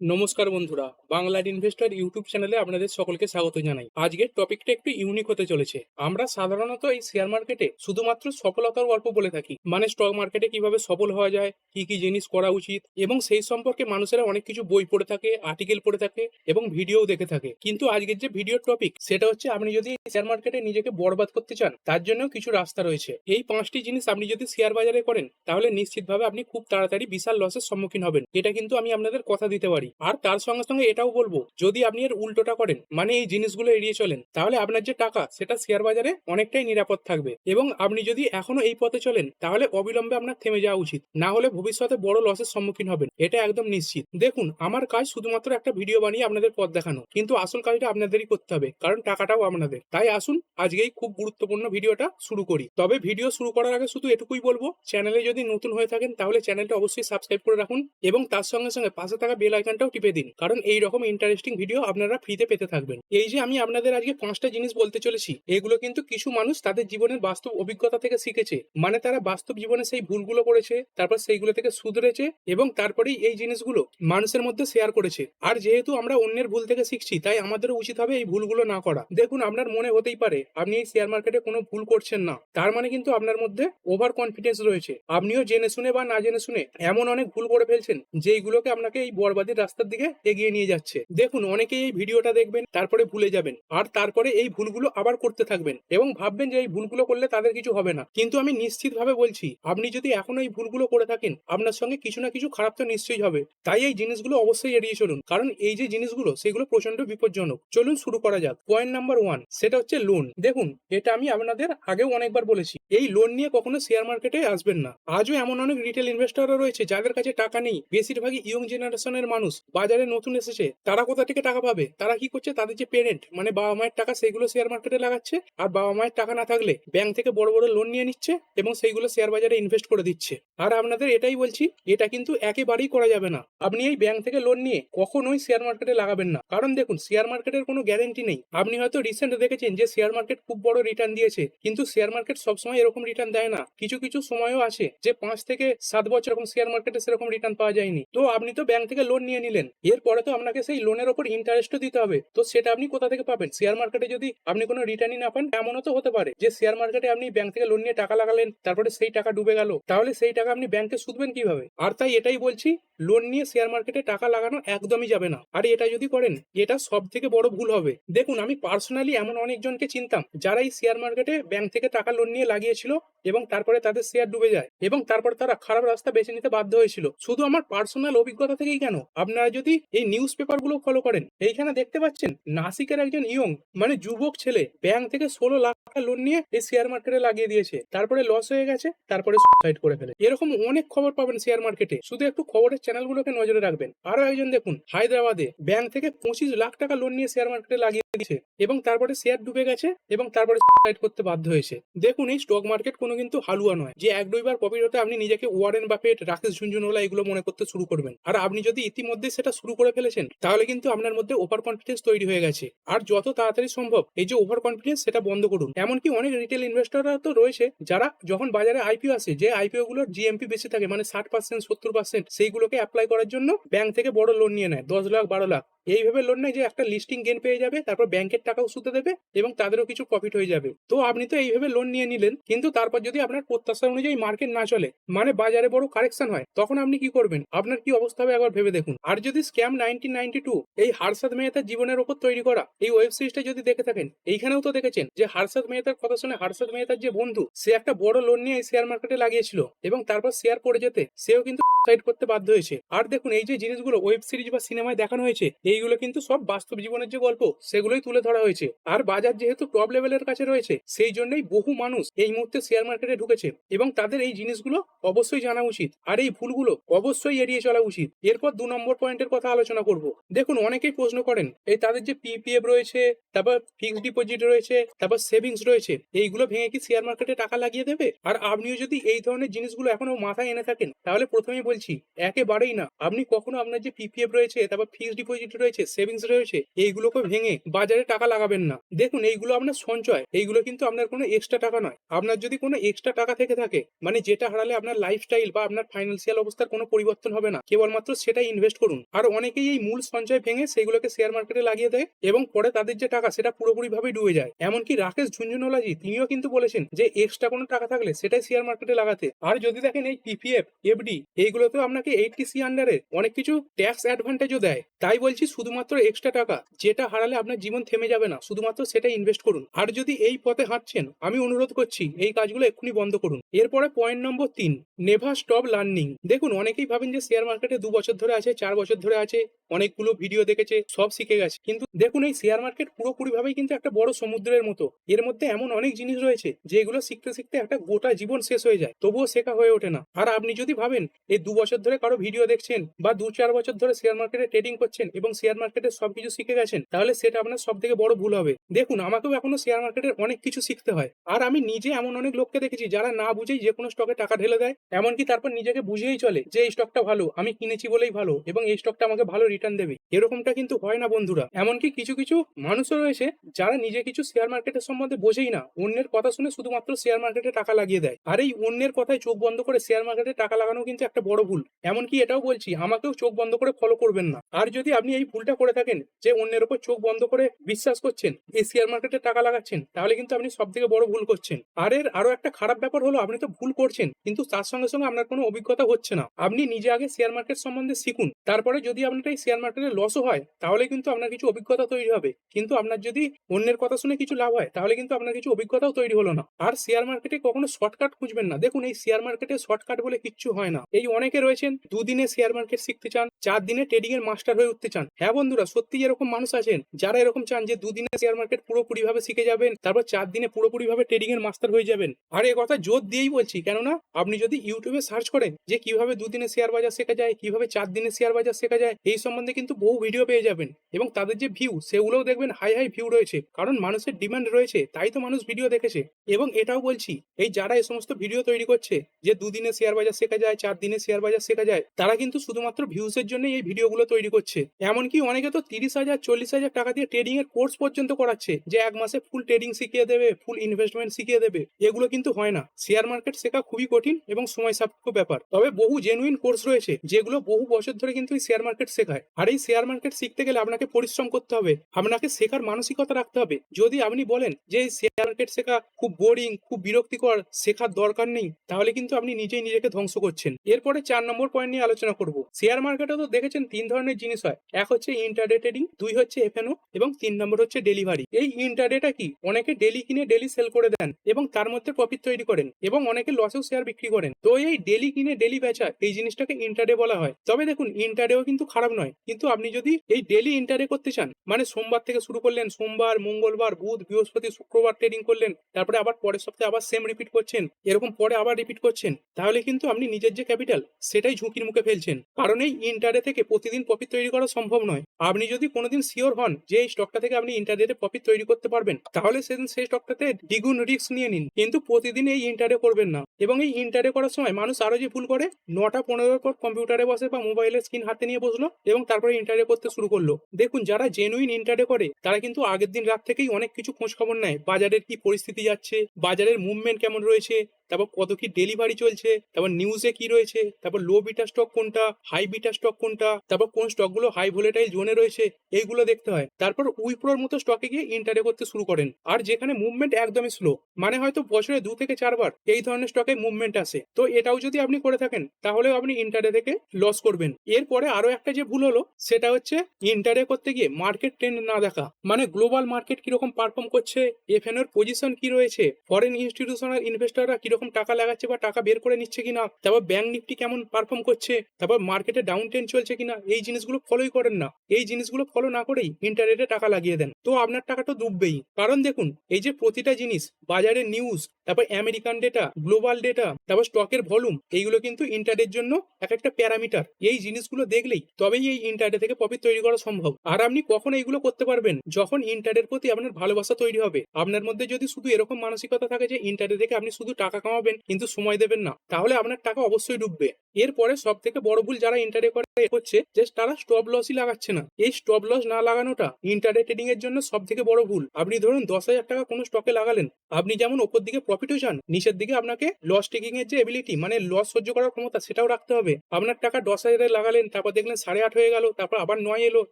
নমস্কার বন্ধুরা, বাংলার ইনভেস্টর ইউটিউব চ্যানেলে আপনাদের সকলকে স্বাগত জানাই। আজকের টপিকটা একটু ইউনিক হতে চলেছে। আমরা সাধারণত এই শেয়ার মার্কেটে শুধুমাত্র সফলতার গল্প বলে থাকি। মানে স্টক মার্কেটে কীভাবে সফল হওয়া যায়, কি কি জিনিস করা উচিত, এবং সেই সম্পর্কে মানুষেরা অনেক কিছু বই পড়ে থাকে আর্টিকেল পড়ে থাকে, এবং ভিডিও দেখে থাকে। কিন্তু আজকের যে ভিডিও টপিক সেটা হচ্ছে আপনি যদি শেয়ার মার্কেটে নিজেকে বরবাদ করতে চান, তার জন্য কিছু রাস্তা রয়েছে। এই পাঁচটি জিনিস আপনি যদি শেয়ার বাজারে করেন, তাহলে নিশ্চিতভাবে আপনি খুব তাড়াতাড়ি বিশাল লসের সম্মুখীন হবেন। এটা কিন্তু আমি আপনাদের কথা দিতে পারি। আর তার সঙ্গে সঙ্গে এটাও বলব, যদি আপনি এর উল্টোটা করেন মানে এই জিনিসগুলো এড়িয়ে চলেন, তাহলে আপনার যে টাকা, সেটা শেয়ার বাজারে অনেকটাই নিরাপদ থাকবে। এবং আপনি যদি এখনও এই পথে চলেন, তাহলে অবিলম্বে আপনার থেমে যাওয়া উচিত। না হলে ভবিষ্যতে বড় লসের সম্মুখীন হবেন। এটা একদম নিশ্চিত। দেখুন, আমার কাজ শুধুমাত্র একটা ভিডিও বানিয়ে আপনাদের পথ দেখানো। কিন্তু আসল কাজটা আপনাদেরই করতে হবে, কারণ টাকাটাও আপনাদের। তাই আসুন, আজকেই খুব গুরুত্বপূর্ণ ভিডিওটা শুরু করি। তবে ভিডিও শুরু করার আগে শুধু এটুকুই বলব চ্যানেলে যদি নতুন হয়ে থাকেন, তাহলে চ্যানেলটা অবশ্যই সাবস্ক্রাইব করে রাখুন। এবং তার সঙ্গে সঙ্গে পাশে থাকা বেল আইকনটাও টিপে দিন। কারণ এই রকম ইন্টারেস্টিং ভিডিও আপনারা ফ্রিতে পেতে থাকবেন। এই যে আমি আপনাদের আজকে পাঁচটা জিনিস বলতে চলেছি, এগুলো কিন্তু কিছু মানুষ তাদের জীবনের বাস্তব অভিজ্ঞতা থেকে শিখেছে। মানে তারা বাস্তব জীবনে সেই ভুলগুলো করেছে, তারপর সেইগুলো থেকে শুধরেছে এবং তারপরেই এই জিনিসগুলো মানুষের মধ্যে শেয়ার করেছে। আর যেহেতু আমরা অন্যের ভুল থেকে শিখছি, তাই আমাদেরও উচিত হবে এই ভুলগুলো না করা। দেখুন, আপনার মনে হতেই পারে, আপনি এই শেয়ার মার্কেটে কোনো ভুল করছেন না। তার মানে কিন্তু আপনার মধ্যে ওভার কনফিডেন্স রয়েছে। আপনিও জেনে শুনে বা না জেনে শুনে এমন অনেক ভুল করে ফেলছেন, যেইগুলোকে আপনাকে এই বরবাদের রাস্তার দিকে এগিয়ে নিয়ে যাচ্ছে। দেখুন, অনেকেই এই ভিডিওটা দেখবেন, তারপরে ভুলে যাবেন। আর তারপরে এই ভুলগুলো আবার করতে থাকবেন এবং ভাববেন যে এই ভুলগুলো করলে তাদের কিছু হবে না। কিন্তু আমি নিশ্চিতভাবে বলছি, আপনি যদি এখনও এই ভুলগুলো করে থাকেন, আপনার সঙ্গে কিছু না কিছু খারাপ তো নিশ্চয়ই হবে। তাই এই জিনিসগুলো অবশ্যই এড়িয়ে চলুন। কারণ এই যে জিনিসগুলো, সেগুলো প্রচণ্ড বিপজ্জনক। চলুন শুরু করা যাক। পয়েন্ট নাম্বার ওয়ান, সেটা হচ্ছে লোন দেখুন, এটা আমি আপনাদের আগেও অনেকবার বলেছি। এই লোন নিয়ে কখনো শেয়ার মার্কেটে আসবেন না। আজও এমন অনেক রিটেল ইনভেস্টররা রয়েছে, যাদের কাছে টাকা নেই। বেশিরভাগই ইয়ং জেনারেশনের মানুষ। বাজারে নতুন এসেছে, তারা কোথা থেকে টাকা পাবে? তারা কি করছে? তাদের যে পেরেন্ট মানে বাবা মায়ের টাকা সেইগুলো শেয়ার মার্কেটে লাগাচ্ছে আর বাবা মায়ের টাকা না থাকলে ব্যাংক থেকে বড় বড় লোন নিয়ে নিচ্ছে এবং সেইগুলো শেয়ার বাজারে ইনভেস্ট করে দিচ্ছে। আর আপনাদের এটাই বলছি, এটা কিন্তু একেবারেই করা যাবে না। আপনি এই ব্যাংক থেকে লোন নিয়ে কখনোই শেয়ার মার্কেটে লাগাবেন না। কারণ দেখুন শেয়ার মার্কেটের কোনো গ্যারেন্টি নেই। আপনি হয়তো রিসেন্ট দেখেছেন যে শেয়ার মার্কেট খুব বড় রিটার্ন দিয়েছে, কিন্তু শেয়ার মার্কেট সবসময় এরকম রিটার্ন দেয় না। কিছু কিছু সময়ও আছে যে পাঁচ থেকে সাত বছর এরকম শেয়ার মার্কেটে সেরকম রিটার্ন পাওয়া যায়নি। তো আপনি তো ব্যাংক থেকে লোন নিয়ে নিলেন। এরপরে তো আপনাকে সেই লোনের ওপর ইন্টারেস্টও দিতে হবে। তো সেটা আপনি কোথা থেকে পাবেন? শেয়ার মার্কেটে যদি আপনি কোনো রিটার্নই না পান, এমনও তো হতে পারে যে শেয়ার মার্কেটে আপনি ব্যাংক থেকে লোন নিয়ে টাকা লাগালেন, তারপরে সেই টাকা ডুবে গেল। তাহলে সেই টাকা আপনি ব্যাংকে সুদবেন কীভাবে? আর তাই এটাই বলছি লোন নিয়ে শেয়ার মার্কেটে টাকা লাগানো একদমই যাবে না। আর এটা যদি করেন, এটা সব থেকে বড় ভুল হবে। দেখুন, আমি পার্সোনালি এমন অনেকজনকে চিনতাম, যারা এই শেয়ার মার্কেটে ব্যাংক থেকে টাকা লোন নিয়ে লাগিয়েছিল এবং তারপরে তাদের শেয়ার ডুবে যায় এবং তারপর তারা খারাপ রাস্তা বেছে নিতে বাধ্য হয়েছিল। শুধু আমার পার্সোনাল অভিজ্ঞতা থেকেই কেন? আপনারা যদি এই নিউজ পেপারগুলো ফলো করেন, এইখানে দেখতে পাচ্ছেন নাসিকের একজন ইয়ং মানে যুবক ছেলে ব্যাংক থেকে ষোলো লাখ টাকা লোন নিয়ে এই শেয়ার মার্কেটে লাগিয়ে দিয়েছে। তারপরে লস হয়ে গেছে, তারপরে সুসাইড করে ফেলে এরকম অনেক খবর পাবেন শেয়ার মার্কেটে শুধু একটু খবরের চ্যানেলগুলোকে নজরে রাখবেন। আরও একজন দেখুন, হায়দ্রাবাদে ব্যাংক থেকে পঁচিশ লাখ টাকা লোন নিয়ে শেয়ার মার্কেটে লাগিয়ে দিয়েছে এবং তারপরে শেয়ার ডুবে গেছে এবং তারপরে সুসাইড করতে বাধ্য হয়েছে। দেখুন, এই স্টক মার্কেট কোনো কিন্তু হালুয়া নয়। যে এক দুইবার প্রফিট হতে আপনি নিজেকে ওয়ারেন বাফেট রাকেশ ঝুনঝুনওয়ালা এগুলো মনে করতে শুরু করবেন। আর আপনি যদি ইতিমধ্যে সেটা শুরু করে ফেলেছেন, তাহলে কিন্তু আপনার মধ্যে ওভার কনফিডেন্স তৈরি হয়ে গেছে। আর যত তাড়াতাড়ি সম্ভব এই যে ওভার কনফিডেন্স সেটা বন্ধ করুন। এমনকি অনেক রিটেল ইনভেস্টররা তো রয়েছে, যারা যখন বাজারে আইপিও আসে, যে আইপিও গুলোর জিএমপি বেশি থাকে মানে ষাট পার্সেন্ট সত্তর পার্সেন্ট সেইগুলোকে অ্যাপ্লাই করার জন্য ব্যাংক থেকে বড় লোন নিয়ে নেয়, দশ লাখ, বারো লাখ। এইভাবে লোন নেয় যে একটা লিস্টিং গেন পেয়ে যাবে, তারপর ব্যাংকের টাকাও সুদে দেবে এবং তাদেরও কিছু প্রফিট হয়ে যাবে। তো আপনি তো এইভাবে লোন নিয়ে নিলেন, কিন্তু তারপর যদি আপনার প্রত্যাশা অনুযায়ী মার্কেট না চলে মানে বাজারে বড় কারেকশন হয়, তখন আপনি কি করবেন? আপনার কি অবস্থা হবে একবার ভেবে দেখুন। আর যদি স্ক্যাম নাইনটিন নাইনটি টু এই হারসাদ মেহতার জীবনের উপর তৈরি করা, এই ওয়েব সিরিজটা যদি দেখে থাকেন, এইখানেও তো দেখেছেন যে হারসাদ মেহতার কথা শুনে হারসাদ মেহতার যে বন্ধু, সে একটা বড় লোন নিয়ে শেয়ার মার্কেটে লাগিয়েছিল এবং তারপর শেয়ার পড়ে যেতে সেও কিন্তু সাইড করতে বাধ্য হয়েছে। আর দেখুন, এই যে জিনিসগুলো ওয়েব সিরিজ বা সিনেমায় দেখানো হয়েছে, এইগুলো কিন্তু সব বাস্তব জীবনের যে গল্প, সেগুলোই তুলে ধরা হয়েছে। আর বাজার যেহেতু টপ লেভেলের কাছে রয়েছে, সেই জন্যই বহু মানুষ এই মুহূর্তে শেয়ার মার্কেটে ঢুকেছে এবং তাদের এই জিনিসগুলো অবশ্যই জানা উচিত। আর এই ভুলগুলো অবশ্যই এড়িয়ে চলা উচিত। এরপর দু নম্বর পয়েন্টের কথা আলোচনা করব। দেখুন, অনেকেই প্রশ্ন করেন, এই তাদের যে পিপিএফ রয়েছে, তারপর ফিক্সড ডিপোজিট রয়েছে, তারপর সেভিংস রয়েছে, এইগুলো ভেঙে কি শেয়ার মার্কেটে টাকা লাগিয়ে দেবে? আর আপনিও যদি এই ধরনের জিনিসগুলো এখনও মাথায় এনে থাকেন, তাহলে প্রথমেই বলছি, একেবারেই না। আপনি কখনো আপনার যে পিপিএফ রয়েছে, তারপর ফিক্সড ডিপোজিট রয়েছে সেভিংস রয়েছে, এইগুলোকে ভেঙে বাজারে টাকা লাগাবেন না। দেখুন, এইগুলো আপনার সঞ্চয়, এইগুলো কিন্তু আপনার কোনো এক্সট্রা টাকা নয়। আপনার যদি কোনো এক্সট্রা টাকা থেকে থাকে মানে যেটা হারালে আপনার লাইফস্টাইল বা আপনার ফাইন্যান্সিয়াল অবস্থার কোনো পরিবর্তন হবে না, কেবলমাত্র সেটাই ইনভেস্ট করুন। আর অনেকেই এই মূল সঞ্চয় ভেঙে সেইগুলোকে শেয়ার মার্কেটে লাগিয়ে দেয় এবং পরে তাদের যে টাকা সেটা পুরোপুরি ভাবে ডুবে যায়। এমনকি রাকেশ ঝুনঝুনওয়ালাজি তিনিও কিন্তু বলেছেন যে এক্সট্রা কোনো টাকা থাকলে সেটাই শেয়ার মার্কেটে লাগাতে। আর যদি দেখেন এই পিপিএফ এফডি এইগুলোতেও আপনাকে এইটটি সি আন্ডারে অনেক কিছু ট্যাক্স অ্যাডভান্টেজও দেয়। তাই বলছি শুধুমাত্র এক্সট্রা টাকা যেটা হারালে আপনার জীবন থেমে যাবে না। শুধুমাত্র সেটা ইনভেস্ট করুন। আর যদি এই পথে হাঁটছেন, আমি অনুরোধ করছি এই কাজগুলো এক্ষুনি বন্ধ করুন। এরপরে পয়েন্ট নম্বর তিন নেভার স্টপ লার্নিং দেখুন, অনেকেই ভাবেন যে শেয়ার মার্কেটে দু বছর ধরে আছে, চার বছর ধরে আছে, অনেকগুলো ভিডিও দেখেছে, সব শিখে গেছে। কিন্তু দেখুন, এই শেয়ার মার্কেট পুরোপুরি ভাবেই কিন্তু একটা বড় সমুদ্রের মতো। এর মধ্যে এমন অনেক জিনিস রয়েছে যেগুলো শিখতে শিখতে একটা গোটা জীবন শেষ হয়ে যায়, তবুও শেখা হয়ে ওঠে না। আর আপনি যদি ভাবেন, এই দু বছর ধরে কারও ভিডিও দেখছেন, বা দু চার বছর ধরে শেয়ার মার্কেটে ট্রেডিং করছেন, এবং শেয়ার মার্কেটে সবকিছু শিখে গেছেন, তাহলে সেটা আপনার সব থেকে বড় ভুল হবে। দেখুন, আমাকেও এখনও শেয়ার মার্কেটের অনেক কিছু শিখতে হয়। আর আমি নিজে এমন অনেক লোককে দেখেছি, যারা না বুঝেই যে কোনো স্টকে টাকা ঢেলে দেয়, এমনকি তারপর নিজেকে বুঝেই চলে, যে এই স্টকটা ভালো, আমি কিনেছি বলেই ভালো, এবং এই স্টকটা আমাকে ভালো রিটার্ন দেবে। এরকমটা কিন্তু হয় না বন্ধুরা। এমনকি কিছু কিছু মানুষও রয়েছে যারা নিজে কিছু শেয়ার মার্কেটের সম্বন্ধে বোঝেই না। অন্যের কথা শুনে শুধুমাত্র শেয়ার মার্কেটে টাকা লাগিয়ে দেয়। আর এই অন্যের কথায় চোখ বন্ধ করে শেয়ার মার্কেটে টাকা লাগানো কিন্তু একটা বড় ভুল। এমনকি এটাও বলছি, আমাকেও চোখ বন্ধ করে ফলো করবেন না। আর যদি আপনি এই ভুলটা করে থাকেন যে অন্যের উপর চোখ বন্ধ করে বিশ্বাস করছেন, এই শেয়ার মার্কেটে টাকা লাগাচ্ছেন, তাহলে কিন্তু আপনি সব থেকে বড় ভুল করছেন। আর এর আরও একটা খারাপ ব্যাপার হলো, আপনি তো ভুল করছেন, কিন্তু তার সঙ্গে সঙ্গে আপনার কোনো অভিজ্ঞতা হচ্ছে না। আপনি নিজে আগে শেয়ার মার্কেট সম্বন্ধে শিখুন তারপরে যদি আপনার এই শেয়ার মার্কেটে লসও হয়, তাহলে কিন্তু আপনার কিছু অভিজ্ঞতা তৈরি হবে। কিন্তু আপনার যদি অন্যের কথা শুনে কিছু লাভ হয়, তাহলে কিন্তু আপনার কিছু অভিজ্ঞতাও তৈরি হলো না। আর শেয়ার মার্কেটে কখনো শর্টকাট খুঁজবেন না। দেখুন, এই শেয়ার মার্কেটে শর্টকাট বলে কিচ্ছু হয় না। এই অনেকে রয়েছেন, দুদিনে শেয়ার মার্কেট শিখতে চান চার দিনে ট্রেডিং এর মাস্টার হয়ে উঠতে চান। হ্যাঁ বন্ধুরা, সত্যি এরকম মানুষ আছেন, যারা এরকম চান যে দুদিনে শেয়ার মার্কেট পুরোপুরি ভাবে শিখে যাবেন, তারপর চার দিনে পুরোপুরি ভাবে ট্রেডিং এর মাস্টার হয়ে যাবেন। আর এ কথা জোর দিয়েই বলছি, কেননা আপনি যদি ইউটিউবে সার্চ করেন যে কীভাবে দুদিনে শেয়ার বাজার শেখা যায়, কীভাবে চার দিনে শেয়ার বাজার শেখা যায়, এই সম্বন্ধে কিন্তু বহু ভিডিও পেয়ে যাবেন। এবং তাদের যে ভিউ সেগুলোও দেখবেন হাই হাই ভিউ রয়েছে। কারণ মানুষের ডিমান্ড রয়েছে, তাই তো মানুষ ভিডিও দেখেছে। এবং এটাও বলছি, এই যারা এই সমস্ত ভিডিও তৈরি করছে, যে দুদিনে শেয়ার বাজার শেখা যায় চার দিনে শেয়ার বাজার শেখা যায়, তারা কিন্তু শুধুমাত্র ভিউসের জন্য এই ভিডিওগুলো তৈরি করছে। এমনকি অনেকে তো তিরিশ হাজার, চল্লিশ হাজার টাকা দিয়ে ট্রেডিং এর কোর্স পর্যন্ত করাচ্ছে, যে এক মাসে ফুল ট্রেডিং শিখিয়ে দেবে ফুল ইনভেস্টমেন্ট শিখিয়ে দেবে, এগুলো কিন্তু হয় না। শেয়ার মার্কেট শেখা খুবই কঠিন এবং সময় সাপেক্ষ ব্যাপার। তবে বহু জেনুইন কোর্স রয়েছে, যেগুলো বহু বছর ধরে কিন্তু এই শেয়ার মার্কেট শেখায়। আর এই শেয়ার মার্কেট শিখতে গেলে আপনাকে পরিশ্রম করতে হবে। আপনাকে শেখার মানসিকতা রাখতে হবে। যদি আপনি বলেন যে এই শেয়ার মার্কেট শেখা খুব বোরিং খুব বিরক্তিকর, শেখার দরকার নেই, তাহলে কিন্তু আপনি নিজেই নিজেকে ধ্বংস করছেন। এরপরে চার নম্বর পয়েন্ট নিয়ে আলোচনা করব। শেয়ার মার্কেটে তো দেখেছেন তিন ধরনের জিনিস হয়। এক হচ্ছে ইন্টারডে ট্রেডিং দুই হচ্ছে এফএনও এবং তিন নম্বর হচ্ছে ডেলিভারি এই ইন্টারডেটা কি? অনেকে ডেলি কিনে ডেলি সেল করে দেন এবং তার মধ্যে প্রফিট তৈরি করেন এবং অনেকে লসেও শেয়ার বিক্রি করেন। তো এই ডেলি কিনে ডেলি বেচা, এই জিনিসটাকে ইন্টারডে বলা হয়। তবে দেখুন ইন্টারডেও কিন্তু খারাপ নয়। কিন্তু আপনি যদি এই ডেলি ইন্টারডে করতে চান মানে সোমবার থেকে শুরু করলেন, সোমবার, মঙ্গলবার, বুধ, বৃহস্পতি, শুক্রবার ট্রেডিং করলেন, তারপরে আবার পরের সপ্তাহে আবার সেম রিপিট করছেন, এরকম পরে আবার রিপিট করছেন, তাহলে কিন্তু আপনি নিজের যে ক্যাপিটাল সেটাই ঝুঁকির মুখে ফেলছেন। কারণ এই ইন্টারে থেকে প্রতিদিন প্রফিট তৈরি করা সম্ভব নয়। আপনি যদি কোনোদিন শিওর হন যে এই স্টকটা থেকে আপনি ইন্টারডেতে প্রফিট তৈরি করতে পারবেন, তাহলে সেদিন সেই স্টকটাতে দ্বিগুণ রিস্ক নিয়ে নিন। কিন্তু প্রতিদিন এই ইন্টারে করবেন না। এবং এই ইন্টারে করার সময় মানুষ আরও যে ভুল করে, নটা পনেরোর পর কম্পিউটারে বসে বা মোবাইলের স্ক্রিন হাতে নিয়ে বসল এবং তারপরে ইন্টারডে করতে শুরু করল। দেখুন, যারা জেনুইন ইন্টারডে করে, তারা কিন্তু আগের দিন রাত থেকেই অনেক কিছু খোঁজ খবর নেয়। বাজারের কি পরিস্থিতি যাচ্ছে, বাজারের মুভমেন্ট কেমন রয়েছে তারপর কত কি ডেলিভারি চলছে, তারপর নিউজে কি রয়েছে, তারপর লো বিটা স্টক কোনটা হাই বিটা স্টক কোনটা, তারপর কোন স্টকগুলো হাই ভোলেটাইল জোনে রয়েছে, এইগুলো দেখতে হয়। তারপর উইপ্রোর মতো স্টকে গিয়ে ইন্টারে করতে শুরু করেন। আর যেখানে মুভমেন্ট একদমই স্লো মানে হয়তো বছরে দু থেকে চারবার এই ধরনের স্টকে মুভমেন্ট আসে। তো এটাও যদি আপনি করে থাকেন, তাহলেও আপনি ইন্টারে থেকে লস করবেন। এরপরে আরও একটা যে ভুল হলো, সেটা হচ্ছে ইন্টারে করতে গিয়ে মার্কেট ট্রেন্ড না দেখা মানে গ্লোবাল মার্কেট কীরকম পারফর্ম করছে এফএনওর পজিশন কি রয়েছে ফরেন ইনস্টিটিউশনাল ইনভেস্টররা কীরকম টাকা লাগাচ্ছে বা টাকা বের করে নিচ্ছে কিনা, তারপর ব্যাংক নিফটি কেমন পারফর্ম করছে, তারপর মার্কেটে ডাউন টেন চলছে কিনা, এই জিনিসগুলো ফলোই করেন না। এই জিনিসগুলো ফলো না করেই ইন্টারনেটে টাকা লাগিয়ে দেন। তো আপনার টাকা তো ডুববেই। কারণ দেখুন, এই যে প্রতিটা জিনিস, বাজারে নিউজ তারপর আমেরিকান ডেটা গ্লোবাল ডেটা তারপর স্টকের ভলিউম এইগুলো কিন্তু ইন্টারের জন্য এক একটা প্যারামিটার এই জিনিসগুলো দেখলেই তবেই এই ইন্টারডে থেকে প্রফিট তৈরি করা সম্ভব। আর আপনি কখন এইগুলো করতে পারবেন যখন ইন্টারের প্রতি আপনার ভালোবাসা তৈরি হবে। আপনার মধ্যে যদি শুধু এরকম মানসিকতা থাকে যে ইন্টারে থেকে আপনি শুধু টাকা কামাবেন, কিন্তু সময় দেবেন না, তাহলে আপনার টাকা অবশ্যই ডুববে। এরপরে সব থেকে বড় ভুল যারা ইন্টারে করে হচ্ছে যে তারা স্টপ লসই লাগাচ্ছে না। এই স্টপ লস না লাগানোটা ইন্টারডে ট্রেডিং এর জন্য সব থেকে বড় ভুল। আপনি ধরুন দশ হাজার টাকা কোনো স্টকে লাগালেন, আপনি যেমন ওপর দিকে প্রফিটও চান, নিচের দিকে আপনাকে লস টেকিং এর যে এবিলিটি মানে লস সহ্য করার ক্ষমতা, সেটাও রাখতে হবে। আপনার টাকা দশ হাজারে লাগালেন, তারপর দেখলেন সাড়ে আট হয়ে গেল, তারপর আবার নয় এলো,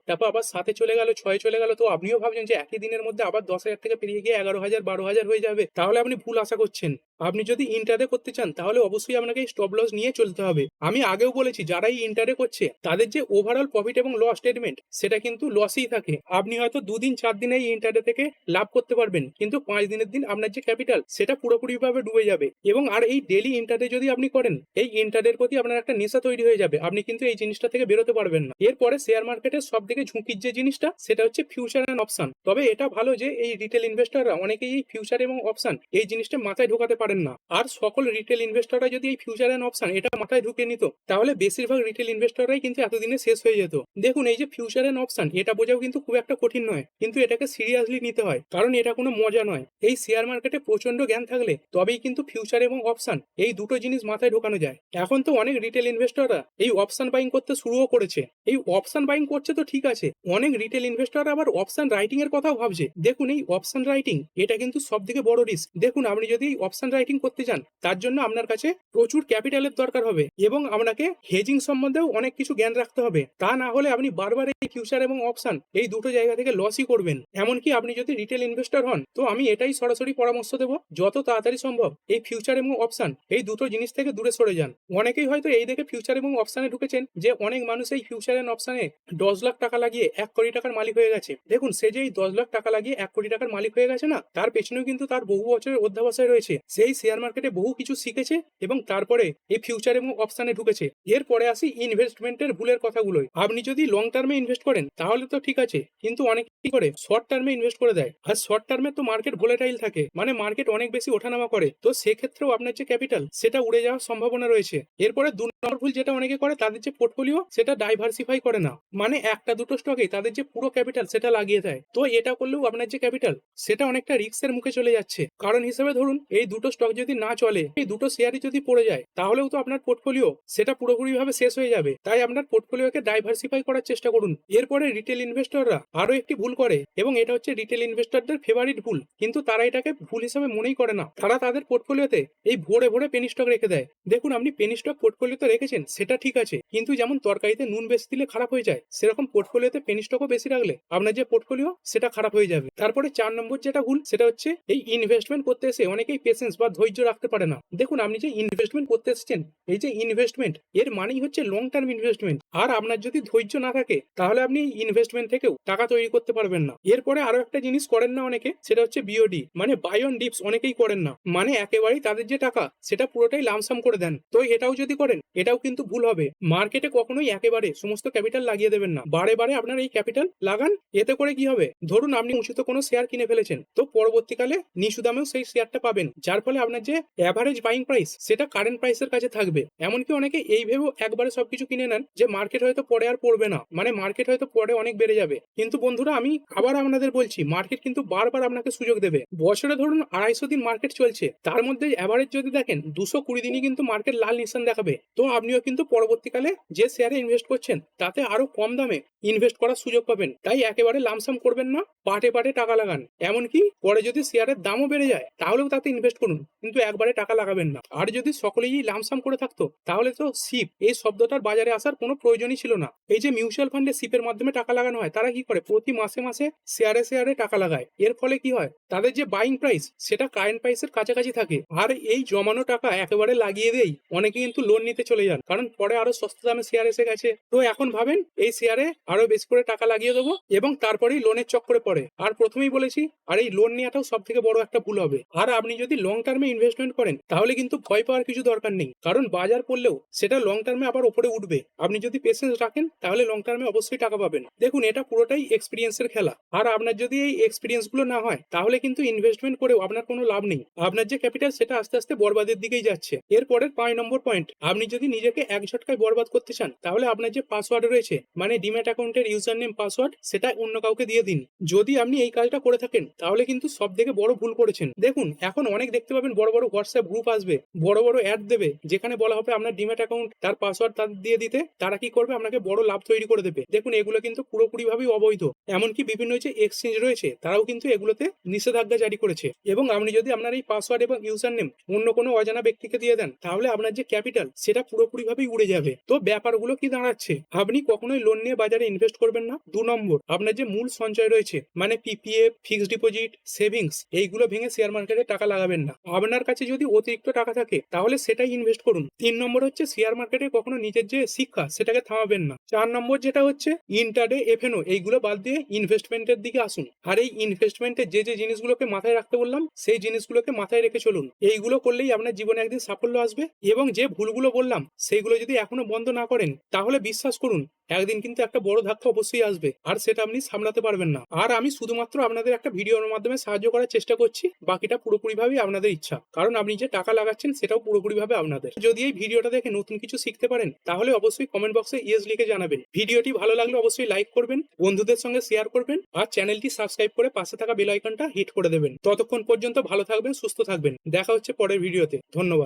তারপর আবার সাথে চলে গেল, ছয় চলে গেল। তো আপনিও ভাবছেন যে একই দিনের মধ্যে আবার দশ হাজার থেকে পেরিয়ে গিয়ে এগারো হাজার, বারো হাজার হয়ে যাবে। তাহলে আপনি ভুল আশা করছেন। আপনি যদি ইন্টারে করতে চান, তাহলে অবশ্যই আপনাকে স্টপ লস নিয়ে চলতে হবে। আমি আগেও বলেছি, যারা এই ইন্টারে করছে, তাদের যে ওভারঅল প্রফিট এবং লস স্টেটমেন্ট সেটা কিন্তু লসই থাকে। আপনি হয়তো দুদিন, চার দিনে এই ইন্টারে থেকে লাভ করতে পারবেন, কিন্তু পাঁচ দিনের দিন আপনার যে ক্যাপিটাল সেটা পুরোপুরিভাবে ডুবে যাবে। এবং আর এই ডেলি ইন্টারে যদি আপনি করেন, এই ইন্টারের প্রতি আপনার একটা নেশা তৈরি হয়ে যাবে। আপনি কিন্তু এই জিনিসটা থেকে বেরোতে পারবেন না। এরপরে শেয়ার মার্কেটের সব থেকে ঝুঁকির যে জিনিসটা, সেটা হচ্ছে ফিউচার অ্যান্ড অপশন তবে এটা ভালো যে, এই রিটেল ইনভেস্টররা অনেকেই এই ফিউচার এবং অপশন এই জিনিসটা মাথায় ঢোকাতে পারেন না। আর সকল রিটেল ইনভেস্টররা যদি এই ফিউচার অ্যান্ড অপশন এটা মাথায় ঢুকে নিত, তাহলে বেশিরভাগ রিটেল ইনভেস্টররাই কিন্তু এতদিনে শেষ হয়ে যেত। দেখুন, এই যে ফিউচার অ্যান্ড অপশন এটা বোঝাও কিন্তু খুব একটা কঠিন নয়, কিন্তু এটাকে সিরিয়াসলি নিতে হয়, কারণ এটা কোনো মজা নয়। এই শেয়ার মার্কেটে প্রচণ্ড জ্ঞান থাকলে তবেই কিন্তু ফিউচার এবং অপশন এই দুটো জিনিস মাথায় ঢোকানো যায়। এখন তো অনেক রিটেল ইনভেস্টররা এই অপশন বাইং করতে শুরুও করেছে। এই অপশন বাইং করছে তো ঠিক আছে, অনেক রিটেল ইনভেস্টর আবার অপশন রাইটিং এর কথাও ভাবছে। দেখুন, এই অপশন রাইটিং এটা কিন্তু সব থেকে বড় রিস্ক দেখুন, আপনি যদি অপশন রাইটিং করতে চান, তার জন্য আপনার কাছে প্রচুর ক্যাপিটালের দরকার হবে এবং আপনাকে হেজিং সম্বন্ধেও অনেক কিছু জ্ঞান রাখতে হবে। তা না হলে আপনি বারবার এই ফিউচার এবং অপশন এই দুটো জায়গা থেকে লসই করবেন। এমনকি আপনি যদি রিটেল ইনভেস্টর হন, তো আমি এটাই সরাসরি পরামর্শ দেবো, যত তাড়াতাড়ি সম্ভব এই ফিউচার এবং অপশন এই দুটো জিনিস থেকে দূরে সরে যান। অনেকেই হয়তো এই দেখে ফিউচার এবং অপশানে ঢুকেছেন যে অনেক মানুষ এই ফিউচার এন্ড অপশানে দশ লাখ টাকা লাগিয়ে এক কোটি টাকার মালিক হয়ে গেছে। দেখুন, সে যে এই দশ লাখ টাকা লাগিয়ে এক কোটি টাকার মালিক হয়ে গেছে না, তার পেছনেও কিন্তু তার বহু বছরের অধ্যাবসায় রয়েছে। সেই শেয়ার মার্কেটে বহু কিছু শিখেছে এবং তারপরে এই ফিউচার এবং অপশানে ঢুকেছে। এরপরে আসি ইনভেস্টমেন্টের ভুলের কথাগুলোই আপনি যদি লং টার্মে ইনভেস্ট করেন, তাহলে তো ঠিক আছে, কিন্তু অনেক কি করে শর্ট টার্মে ইনভেস্ট করে দেয়। আর শর্ট টার্মে তো মার্কেট ভোলেটাইল থাকে মানে মার্কেট অনেক বেশি ওঠানামা করে। তো সেক্ষেত্রেও আপনার যে ক্যাপিটাল সেটা উড়ে যাওয়ার সম্ভাবনা রয়েছে। এরপরে দু নম্বর ভুল যেটা অনেকে করে, তাদের যে পোর্টফোলিও সেটা ডাইভার্সিফাই করে না। মানে একটা দুটো স্টকে তাদের যে পুরো ক্যাপিটাল সেটা লাগিয়ে দেয়। তো এটা করলেও আপনার যে ক্যাপিটাল সেটা অনেকটা রিস্কের মুখে চলে যাচ্ছে। কারণ হিসেবে ধরুন, এই দুটো স্টক যদি না চলে, এই দুটো শেয়ারই যদি পড়ে যায়, তাহলেও তো আপনার পোর্টফোলিও সেটা পুরোপুরিভাবে শেষ হয়ে যাবে। তাই আপনার পোর্টফোলিওকে ডাইভার্সিফাই করার চেষ্টা করুন। এরপরে রিটেল ইনভেস্টররা আরও একটি ভুল করে, এবং এটা হচ্ছে রিটেল ইনভেস্টরদের ফেভারিট ভুল। কিন্তু তারা এটাকে ভুল হিসেবে মনেই করে না। তারা তাদের পোর্টফোলিওতে এই ভোরে ভোরে পেনি স্টক রেখে দেয়। দেখুন, আপনি পেনি স্টক পোর্টফোলিওতে রেখেছেন, সেটা ঠিক আছে। কিন্তু যেমন তরকারিতে নুন বেশি দিলে খারাপ হয়ে যায়, সেরকম পোর্টফোলিওতে পেনি স্টকও বেশি রাখলে আপনার যে পোর্টফোলিও সেটা খারাপ হয়ে যাবে। তারপরে চার নম্বর যেটা ভুল, সেটা হচ্ছে এই ইনভেস্টমেন্ট করতে এসে অনেকেই পেশেন্স বা ধৈর্য রাখতে পারে না। দেখুন, আপনি যে ইনভেস্টমেন্ট করতে এসেছেন, এই যে ইনভেস্টমেন্ট এর মানেই হচ্ছে লং টার্ম ইনভেস্টমেন্ট আর আপনার যদি ধৈর্য না থাকে, তাহলে আপনি ইনভেস্টমেন্ট থেকেও টাকা তৈরি করতে পারবেন না। এরপরে আরও একটা জিনিস করেন না অনেকে, সেটা হচ্ছে বিওডি মানে বাই অন ডিপস অনেকেই করেন না। মানে একেবারেই তাদের যে টাকা, সেটা পুরোটাই লামসাম করে দেন। তো এটাও যদি করেন, এটাও কিন্তু ভুল হবে। মার্কেটে কখনোই একেবারে সমস্ত ক্যাপিটাল লাগিয়ে দেবেন না। বারে বারে আপনার এই ক্যাপিটাল লাগান, এতে করে কি হবে? ধরুন, আপনি উঁচুতে কোনো শেয়ার কিনে ফেলেছেন। তো পরবর্তীকালে নিচু দামেও সেই শেয়ারটা পাবেন। যার ফলে আপনার যে অ্যাভারেজ বাইং প্রাইস সেটা কারেন্ট প্রাইসের কাছে থাকবে। এমনকি অনেকে এই ভেবেও একবারে সবকিছু কিনে নেন যে মার্কেট হয়তো পরে আর পড়বে না। মানে মার্কেট হয়তো পরে অনেক বেড়ে যাবে। কিন্তু বন্ধুরা, আমি আবার আপনাদের বলছি মার্কেট কিন্তু বারবার আপনাকে সুযোগ দেবে। বছরে ধরুন আড়াইশো দিন মার্কেট চলছে। তার মধ্যে অ্যাভারেজ যদি দেখেন, দুশো কুড়ি দিনই কিন্তু মার্কেট লাল নিশান দেখাবে। তো আপনিও কিন্তু পরবর্তীকালে যে শেয়ারে ইনভেস্ট করছেন, তাতে আরও কম দামে ইনভেস্ট করার সুযোগ পাবেন। তাই একেবারে লামসাম করবেন না, পাটে পাটে টাকা লাগান। এমনকি পরে যদি শেয়ারের দামও বেড়ে যায়, তাহলেও তাতে ইনভেস্ট করুন। কিন্তু একবারে টাকা লাগাবেন না। আর যদি সকলেই লামসাম করে থাকতো, তাহলে তো সিপ, এই শব্দটার বাজারে আসার কোনো প্রয়োজনই ছিল না। এই যে মিউচুয়াল ফান্ডে সিপের মাধ্যমে টাকা লাগানো হয়, তারা কি করে? প্রতি মাসে মাসে শেয়ারে শেয়ারে টাকা লাগায়। এর ফলে কি হয়? তাদের যে বাইং প্রাইস সেটা কারেন্ট প্রাইসের কাছাকাছি থাকে। আর এই জমানো টাকা একেবারে লাগিয়ে দেই অনেকে কিন্তু লোন নিতে চলে যান। কারণ পরে আরও সস্তা দামে শেয়ার এসে গেছে। তো এখন ভাবেন, এই শেয়ারে আরও বেশি করে টাকা লাগিয়ে দেবো এবং তারপরেই লোনের চক্করে পড়ে। আর প্রথমেই বলেছি, আর এই লোন নেওয়াটাও সব থেকে বড় একটা ভুল হবে। আর আপনি যদি লং টার্মে ইনভেস্টমেন্ট করেন, তাহলে কিন্তু ভয় পাওয়ার কিছু দরকার নেই। কারণ বাজার পড়লেও সেটা লং টার্মে আবার উপরে উঠবে। আপনি যদি পেশেন্স রাখেন, তাহলে লং টার্মে অবশ্যই টাকা পাবেন। দেখুন, এটা পুরোটাই এক্সপিরিয়েন্সের খেলা। আর আপনার যদি এই এক্সপিরিয়েন্সগুলো না হয়, তাহলে কিন্তু ইনভেস্টমেন্ট করেও আপনার কোনো লাভ নেই। আপনার যে ক্যাপিটাল সেটা আস্তে আস্তে বরবাদের দিকেই যাচ্ছে। এরপরের পাঁচ নম্বর পয়েন্ট আপনি যদি নিজেকে এক ঝটকায় বরবাদ করতে চান, তাহলে আপনার যে পাসওয়ার্ড রয়েছে মানে ডিম্যাট অ্যাকাউন্টের ইউজার নেম পাসওয়ার্ড সেটা অন্য কাউকে দিয়ে দিন। যদি আপনি এই কাজটা করে থাকেন, তাহলে কিন্তু সব থেকে বড় ভুল করেছেন। দেখুন, এখন অনেক দেখতে পাবেন বড় বড় হোয়াটসঅ্যাপ গ্রুপ আসবে, বড় বড় অ্যাড দেবে, যেখানে বলা হবে আপনার ডিম্যাট অ্যাকাউন্ট তার পাসওয়ার্ড তাদের দিয়ে দিতে, তারা কি করবে? আপনাকে বড় লাভ তৈরি করে দেবে। দেখুন, এগুলো কিন্তু পুরোপুরিভাবেই অবৈধ। এমনকি বিভিন্ন যে এক্সচেঞ্জ রয়েছে, তারাও কিন্তু এগুলোতে নিষেধাজ্ঞা জারি করেছে। এবং আপনি যদি আপনার এই পাসওয়ার্ড এবং ইউজার নেম অন্য কোনো অজানা ব্যক্তিকে দিয়ে দেন, তাহলে আপনার যে ক্যাপিটাল সেটা পুরোপুরিভাবেই উড়ে যাবে। তো ব্যাপারগুলো কি দাঁড়াচ্ছে? আপনি কখনোই লোন নিয়ে বাজারে ইনভেস্ট করবেন না। দু নম্বর, আপনার যে মূল সঞ্চয় রয়েছে মানে পিপিএফ ফিক্সড ডিপোজিট সেভিংস এইগুলো ভেঙে শেয়ার মার্কেটে টাকা লাগাবেন না। আপনার কাছে যদি অতিরিক্ত টাকা থাকে, তাহলে সেটাই ইনভেস্ট করুন। তিন নম্বর হচ্ছে শেয়ার মার্কেটে কখনো নিজের যে শিক্ষা, সেটাকে থামাবেন না। চার নম্বর যেটা হচ্ছে ইন্টারডে এফএনও এইগুলো বাদ দিয়ে ইনভেস্টমেন্টের দিকে আসুন। আর এই ইনভেস্টমেন্টের যে যে জিনিসগুলোকে মাথায় রাখতে বললাম, সেই জিনিসগুলোকে মাথায় রেখে চলুন। এইগুলো করলেই আপনার জীবনে একদিন সাফল্য আসবে এবং যে ভুলগুলো বললাম সেইগুলো যদি এখনও বন্ধ না করেন, তাহলে বিশ্বাস করুন, একদিন কিন্তু একটা বড় ধাক্কা অবশ্যই আসবে। আর সেটা আপনি সামলাতে পারবেন না। আর আমি শুধুমাত্র আপনাদের একটা ভিডিওর মাধ্যমে সাহায্য করার চেষ্টা করছি, বাকিটা পুরোপুরিভাবেই আপনাদের ইচ্ছা। কারণ আপনি যে টাকা লাগাচ্ছেন সেটাও পুরোপুরিভাবে আপনাদের। যদি এই ভিডিওটা দেখে নতুন কিছু শিখতে পারেন, তাহলে অবশ্যই কমেন্ট বক্সে ইয়েস লিখে জানাবেন। ভিডিওটি ভালো লাগলে অবশ্যই লাইক করবেন, বন্ধুদের সঙ্গে শেয়ার করবেন আর চ্যানেলটি সাবস্ক্রাইব করে পাশে থাকা বেল আইকনটা হিট করে দেবেন। ততক্ষণ পর্যন্ত ভালো থাকবেন, সুস্থ থাকবেন। দেখা হচ্ছে পরের ভিডিওতে। ধন্যবাদ।